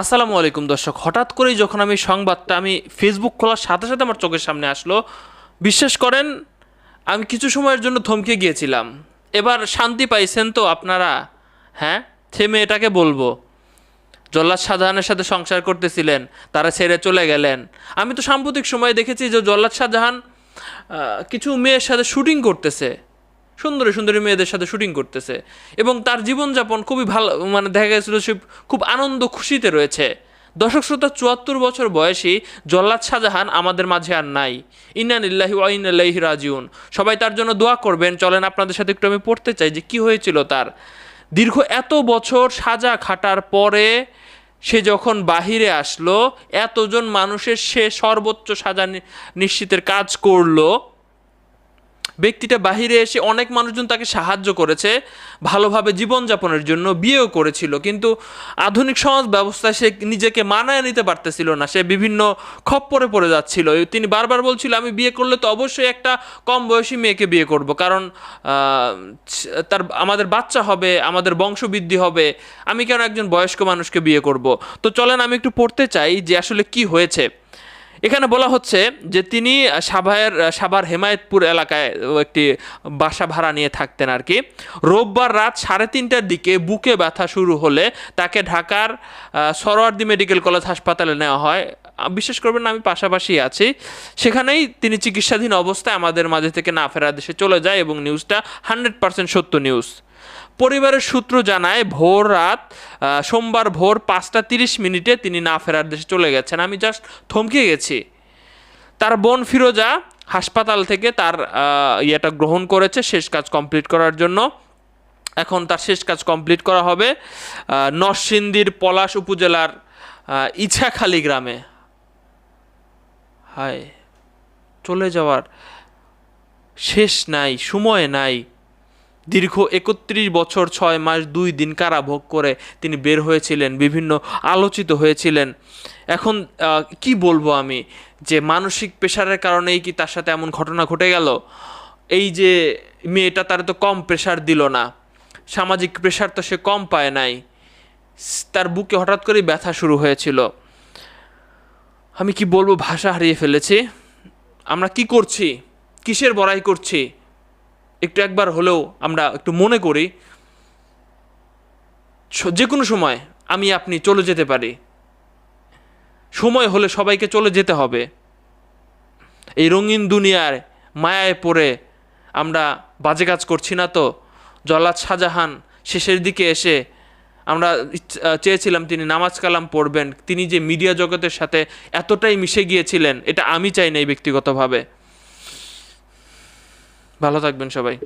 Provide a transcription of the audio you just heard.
আসসালামু আলাইকুম দর্শক। হঠাৎ করেই যখন আমি সংবাদটা, আমি ফেসবুক খোলার সাথে সাথে আমার চোখের সামনে আসলো, বিশ্বাস করেন, আমি কিছু সময়ের জন্য থমকে গিয়েছিলাম। এবার শান্তি পাইছেন তো আপনারা? হ্যাঁ থেমে এটাকে বলব। জল্লাদ শাহজাহানের সাথে সংসার করতেছিলেন, তারা ছেড়ে চলে গেলেন। আমি তো সাম্প্রতিক সময়ে দেখেছি যে জল্লাদ শাহজাহান কিছু মেয়ের সাথে শুটিং করতেছে। সুন্দরী সুন্দরী মেয়েদের সাথে শুটিং করতেছে। এবং তার জীবনযাপন খুবই ভালো মানে দেখা গেছিল সে খুব আনন্দ খুশিতে রয়েছে। দর্শক শ্রোতা, চুয়াত্তর বছর বয়সী জল্লাদ শাহজাহান আমাদের মাঝে আর নাই। ইন্নানিল্লাহি ওয়াইনাল্লাহি রাজিউন। সবাই তার জন্য দোয়া করবেন। চলেন আপনাদের সাথে একটু আমি পড়তে চাই যে কি হয়েছিল তার। দীর্ঘ এত বছর সাজা খাটার পরে সে যখন বাহিরে আসলো, এতজন মানুষের সে সর্বোচ্চ সাজা নিশ্চিতের কাজ করল। ব্যক্তিটা বাহিরে এসে অনেক মানুষজন তাকে সাহায্য করেছে, ভালোভাবে জীবনযাপনের জন্য বিয়েও করেছিল। কিন্তু আধুনিক সমাজ ব্যবস্থায় সে নিজেকে মানায় নিতে পারতেছিল না, সে বিভিন্ন খপ্পরে পড়ে যাচ্ছিল। তিনি বারবার বলছিল, আমি বিয়ে করলে তো অবশ্যই একটা কম বয়সী মেয়েকে বিয়ে করব, কারণ তার, আমাদের বাচ্চা হবে, আমাদের বংশবৃদ্ধি হবে, আমি কেন একজন বয়স্ক মানুষকে বিয়ে করব? তো চলেন, আমি একটু পড়তে চাই যে আসলে কি হয়েছে। এখানে বলা হচ্ছে যে তিনি সাভায়ের, সাভার হেমায়তপুর এলাকায় একটি বাসা ভাড়া নিয়ে থাকতেন আর কি। রোববার রাত সাড়ে তিনটার দিকে বুকে ব্যথা শুরু হলে তাকে ঢাকার সরোয়ার্দি মেডিকেল কলেজ হাসপাতালে নেওয়া হয়। বিশ্বাস করবেন আমি পাশাপাশি আছি। সেখানেই তিনি চিকিৎসাধীন অবস্থায় আমাদের মাঝে থেকে না ফেরার দেশে চলে যায় এবং নিউজটা হান্ড্রেড পার্সেন্ট সত্য নিউজ পরিবারের সূত্র জানায়, ভোর রাত সোমবার ভোর পাঁচটা তিরিশ মিনিটে তিনি না ফেরার দেশে চলে গেছেন। আমি জাস্ট থমকে গেছি। তার বোন ফিরোজা হাসপাতাল থেকে তার ইয়েটা গ্রহণ করেছে শেষ কাজ কমপ্লিট করার জন্য। এখন তার শেষ কাজ কমপ্লিট করা হবে নরসিংদীর পলাশ উপজেলার ইছাখালী গ্রামে। হায়, চলে যাওয়ার শেষ নাই, সময় নাই। দীর্ঘ একত্রিশ বছর ছয় মাস দুই দিন কারাভোগ করে তিনি বের হয়েছিলেন, বিভিন্ন আলোচিত হয়েছিলেন। এখন কি বলব আমি? যে মানসিক প্রেশারের কারণেই কি তার সাথে এমন ঘটনা ঘটে গেল? এই যে মেয়েটা তার তো কম প্রেশার দিল না। সামাজিক প্রেশার তো সে কম পায় নাই। তার বুকে হঠাৎ করেই ব্যথা শুরু হয়েছিল। আমি কি বলব, ভাষা হারিয়ে ফেলেছি। আমরা কি করছি? কিসের বড়াই করছি? একটু একবার হলেও আমরা একটু মনে করি যে কোনো সময় আমি আপনি চলে যেতে পারি। সময় হলে সবাইকে চলে যেতে হবে। এই রঙিন দুনিয়ার মায়ায় পড়ে আমরা বাজে কাজ করছি না তো? জল্লাদ শাহজাহান শেষের দিকে এসে আমরা চেয়েছিলাম তিনি নামাজ কালাম পড়বেন। তিনি যে মিডিয়া জগতের সাথে এতটাই মিশে গিয়েছিলেন, এটা আমি চাই নাই ব্যক্তিগতভাবে। ভালো থাকবেন সবাই।